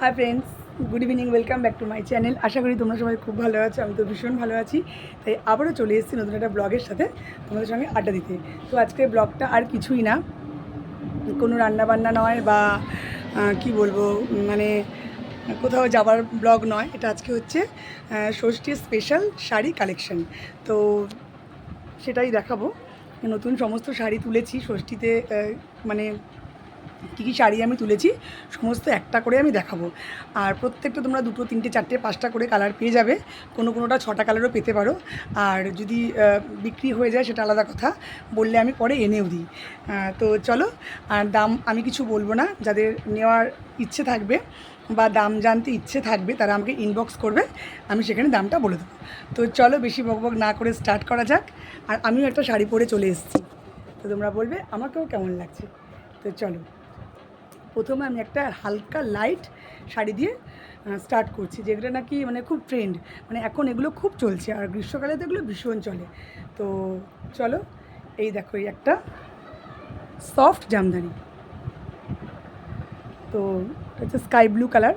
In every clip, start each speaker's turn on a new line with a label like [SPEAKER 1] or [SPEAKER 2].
[SPEAKER 1] Hi friends good evening welcome back to my channel আশা করি তোমরা সবাই খুব ভালো আছো, আমি তো ভীষণ ভালো আছি। তাই আবারও চলে এসেছি নতুন একটা ব্লগের সাথে তোমাদের সঙ্গে আড্ডা দিতে। তো আজকে ব্লগটা আর কিছুই না। কোনো রান্নাবান্না নয় বা কি বলব মানে কোথাও যাবার ব্লগ নয়। এটা আজকে হচ্ছে ষষ্ঠীর স্পেশাল শাড়ি কালেকশন তো সেটাই দেখাবো। নতুন সমস্ত শাড়ি তুলেছি ষষ্ঠীতে মানে কী কী শাড়ি আমি তুলেছি, সমস্ত একটা করে আমি দেখাবো। আর প্রত্যেকটা তোমরা দুটো, তিনটে, চারটে, পাঁচটা করে কালার পেয়ে যাবে। কোনো কোনোটা ছটা কালারও পেতে পারো। আর যদি বিক্রি হয়ে যায় সেটা আলাদা কথা। বললে আমি পরে এনেও দিই। তো চলো, আর দাম আমি কিছু বলব না। যাদের নেওয়ার ইচ্ছে থাকবে বা দাম জানতে ইচ্ছে থাকবে, তারা আমাকে ইনবক্স করবে। আমি সেখানে দামটা বলে দেবো। তো চলো, বেশি বকবক না করে স্টার্ট করা যাক। আর আমিও একটা শাড়ি পরে চলে এসেছি। তো তোমরা বলবে, আমাকেও কেমন লাগছে? তো চলো। প্রথমে আমি একটা হালকা লাইট শাড়ি দিয়ে স্টার্ট করছি, যেগুলো নাকি মানে খুব ট্রেন্ড মানে এখন এগুলো খুব চলছে, আর গ্রীষ্মকালে তো এগুলো ভীষণ চলে। তো চলো, এই দেখো, এই একটা সফট জামদানি। তো এটা হচ্ছে স্কাই ব্লু কালার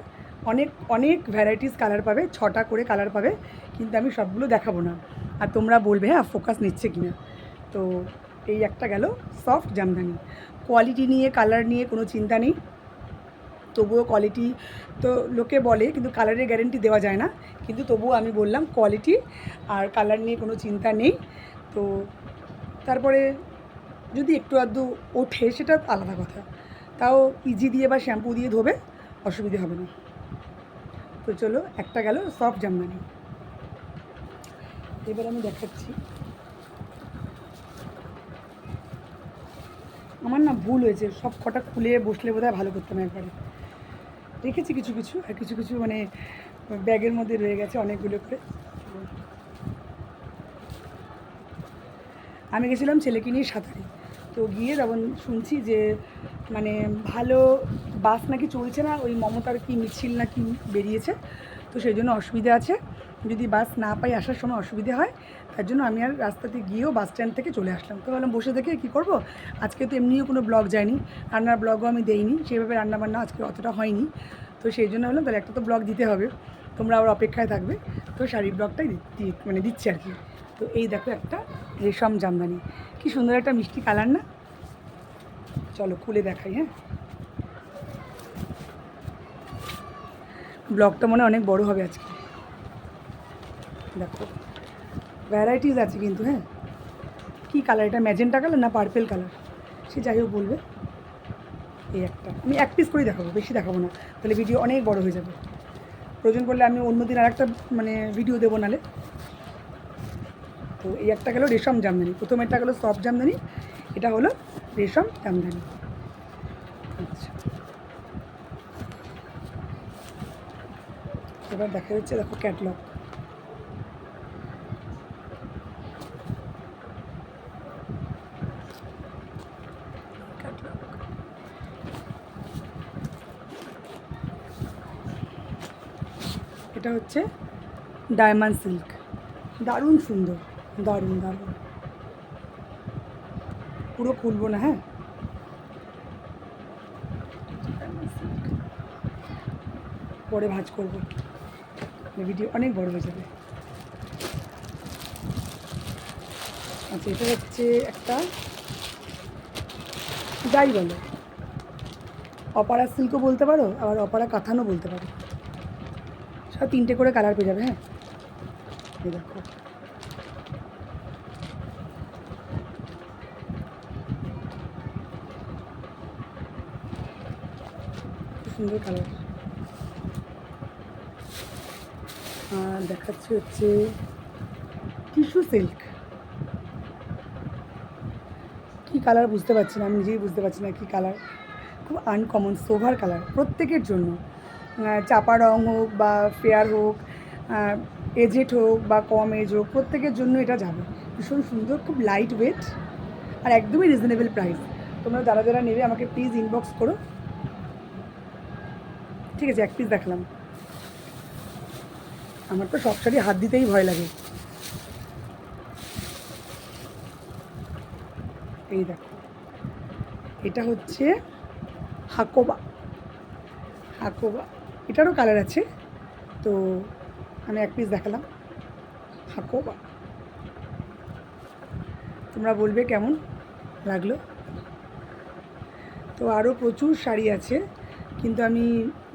[SPEAKER 1] অনেক অনেক ভ্যারাইটিস কালার পাবে, ছটা করে কালার পাবে, কিন্তু আমি সবগুলো দেখাবো না। আর তোমরা বলবে হ্যাঁ ফোকাস নিচ্ছে কিনা? তো এই একটা গেল সফট জামদানি। কোয়ালিটি নিয়ে কালার নিয়ে কোনো চিন্তা নেই। তবুও কোয়ালিটি তো লোকে বলে, কিন্তু কালারের গ্যারেন্টি দেওয়া যায় না। কিন্তু তবুও আমি বললাম কোয়ালিটি আর কালার নিয়ে কোনো চিন্তা নেই। তো তারপরে যদি একটু আধটু ওঠে, সেটা আলাদা কথা। তাও ইজি দিয়ে বা শ্যাম্পু দিয়ে ধোবে, অসুবিধে হবে না। তো চলো, একটা গেল সফট জামদানি। এবার আমি দেখাচ্ছি। আমার না ভুল হয়েছে, সব কটা খুলে বসলে বোধহয় ভালো করতাম একবারে। রেখেছি কিছু কিছু, আর কিছু কিছু মানে ব্যাগের মধ্যে রয়ে গেছে অনেকগুলো করে। আমি গেছিলাম ছেলেকে নিয়ে সাঁতারে। তো গিয়ে তখন শুনছি যে মানে ভালো বাস নাকি চলছে না, ওই মমতার কি মিছিল নাকি বেরিয়েছে, তো সেই জন্য অসুবিধা আছে। যদি বাস না পাই আসার সময় অসুবিধে হয়, তার জন্য আমি আর রাস্তাতে গিয়েও বাস স্ট্যান্ড থেকে চলে আসলাম। তো ভাবলাম বসে থেকে কী করব? আজকে তো এমনিও কোনো ব্লগ যায়নি, রান্নার ব্লগও আমি দেইনি, সেভাবে রান্নাবান্না আজকে অতটা হয়নি। তো সেই জন্য ভাবলাম তাহলে একটা তো ব্লগ দিতে হবে, তোমরা আবার অপেক্ষায় থাকবে। তো শাড়ির ব্লগটাই মানে দিচ্ছি আর কি। তো এই দেখো একটা রেশম জামদানি। কি সুন্দর একটা মিষ্টি কালার না? চলো খুলে দেখাই হ্যাঁ। ব্লগটা মনে অনেক বড় হবে আজকে। দেখো। ভ্যারাইটিস আছে কিন্তু হ্যাঁ? কী কালার এটা ম্যাজেন্টা কালার না পার্পেল কালার সে যাই হোক বলবে। এই একটা। আমি এক পিস করেই দেখাবো, বেশি দেখাবো না। তাহলে ভিডিও অনেক বড় হয়ে যাবে। প্রয়োজন পড়লে আমি অন্যদিন আর একটা মানে ভিডিও দেবো নালে। তো এই একটা গেলো রেশম জামদানি। প্রথম একটা গেলো সফট জামদানি। এটা হলো রেশম জামদানি। আচ্ছা। এবার দেখা যাচ্ছে, দেখো ক্যাটলগ এটা হচ্ছে ডায়মন্ড সিল্ক। দারুণ সুন্দর, দারুণ দারুণ। পুরো খুলবো না হ্যাঁ? পরে ভাজ করব। ভিডিও অনেক বড় হয়ে যাবে। আচ্ছা এটা হচ্ছে একটা যাই বলো। অপারা সিল্কও বলতে পারো, আবার অপারা কাথানও বলতে পারো। সব তিনটে করে কালার পেয়ে যাবে হ্যাঁ? দেখো। সুন্দর কালার। আর দেখাচ্ছে হচ্ছে টিস্যু সিল্ক। কী কালার বুঝতে পারছি না, আমি নিজেই বুঝতে পারছি না কী কালার। খুব আনকমন, সোভার কালার, প্রত্যেকের জন্য। চাপা রং হোক বা ফেয়ার হোক এজেড হোক বা কম এজ হোক, প্রত্যেকের জন্য এটা যাবে। ভীষণ সুন্দর, খুব লাইট ওয়েট আর একদমই রিজনেবল প্রাইস তোমরা যারা যারা নেবে, আমাকে প্লিজ ইনবক্স করো। ঠিক আছে, এক পিস দেখলাম। আমার তো সব হাত দিতেই ভয় লাগে। এই দেখো, এটা হচ্ছে হাকোবা। হাকোবা। এটারও কালার আছে। তো আমি এক পিস দেখালাম। হাঁকো তোমরা বলবে কেমন লাগল। তো আরও প্রচুর শাড়ি আছে, কিন্তু আমি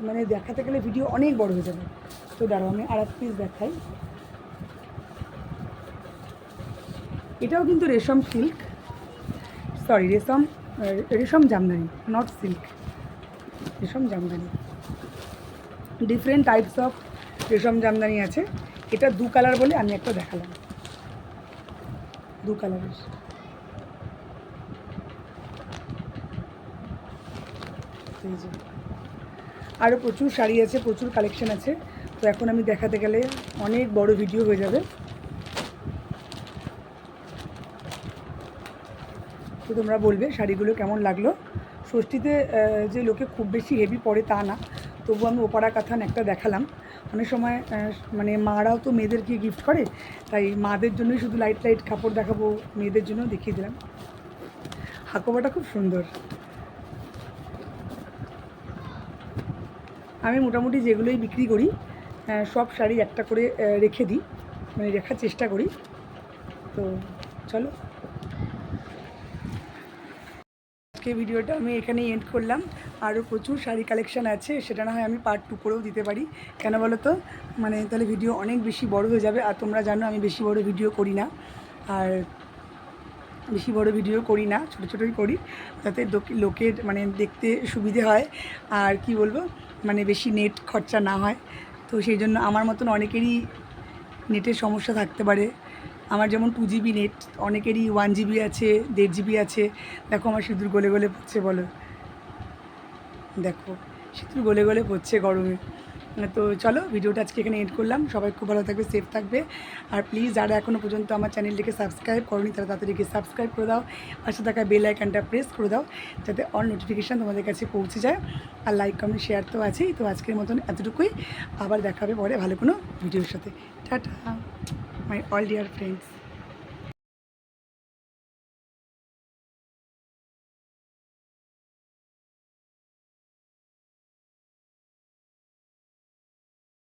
[SPEAKER 1] মানে দেখাতে গেলে ভিডিও অনেক বড় হয়ে যাবে। তো দাঁড়াও, আমি আর এক পিস দেখাই। এটাও কিন্তু রেশম সিল্ক সরি রেশম রেশম জামদানি নট সিল্ক রেশম জামদানি। ডিফারেন্ট টাইপস অফ রেশম জামদানি আছে। এটা দু কালার বলে আমি একটা দেখালাম। দু কালারের আরও প্রচুর শাড়ি আছে, প্রচুর কালেকশন আছে। তো এখন আমি দেখাতে গেলে অনেক বড় ভিডিও হয়ে যাবে। তো তোমরা বলবে শাড়িগুলো কেমন লাগল। ষষ্ঠীতে যে লোকে খুব বেশি হেভি পরে তা না। তবু আমি ওপারা কাথান একটা দেখালাম। অনেক সময় মানে মারাও তো মেয়েদেরকে গিফট করে, তাই মাদের জন্যই শুধু লাইট লাইট কাপড় দেখাবো, মেয়েদের জন্য দেখিয়ে দিলাম। হাকোবাটা খুব সুন্দর। আমি মোটামুটি যেগুলোই বিক্রি করি সব শাড়ি একটা করে রেখে দিই মানে রেখার চেষ্টা করি। তো চলো। আজকে ভিডিওটা আমি এখানেই এন্ড করলাম। আরও প্রচুর শাড়ি কালেকশান আছে, সেটা না হয় আমি পার্ট টু করেও দিতে পারি। কেন বলো তো? মানে তাহলে ভিডিও অনেক বেশি বড় হয়ে যাবে, আর তোমরা জানো আমি বেশি বড় ভিডিও করি না। আর বেশি বড় ভিডিও করি না, ছোটো ছোটোই করি, যাতে লোকে- লোকের মানে দেখতে সুবিধে হয়। আর কি বলব? মানে বেশি নেট খরচা না হয়। তো সেই জন্য আমার মতন অনেকেরই নেটের সমস্যা থাকতে পারে। আমার যেমন টু জিবি নেট অনেকেরই ওয়ান জিবি আছে, দেড় জিবি আছে। দেখো আমার সিঁদুর গলে গলে পড়ছে, বলো। দেখো, সিঁদুর গলে গলে পড়ছে গরমে। তো চলো, ভিডিওটা আজকে এখানে এড করলাম। সবাই খুব ভালো থাকবে সেফ থাকবে। আর প্লিজ যারা এখনও পর্যন্ত আমার চ্যানেলটিকে সাবস্ক্রাইব করনি, তারা তাড়াতাড়ি সাবস্ক্রাইব করে দাও। পাশে থাকা বেল আইকনটা প্রেস করে দাও, যাতে অল নোটিফিকেশান তোমাদের কাছে পৌঁছে যায়। আর লাইক কমেন্ট শেয়ার তো আছেই, তো আজকের মতন এতটুকুই। আবার দেখাবে পরে ভালো কোনো ভিডিওর সাথে। Tata my all dear friends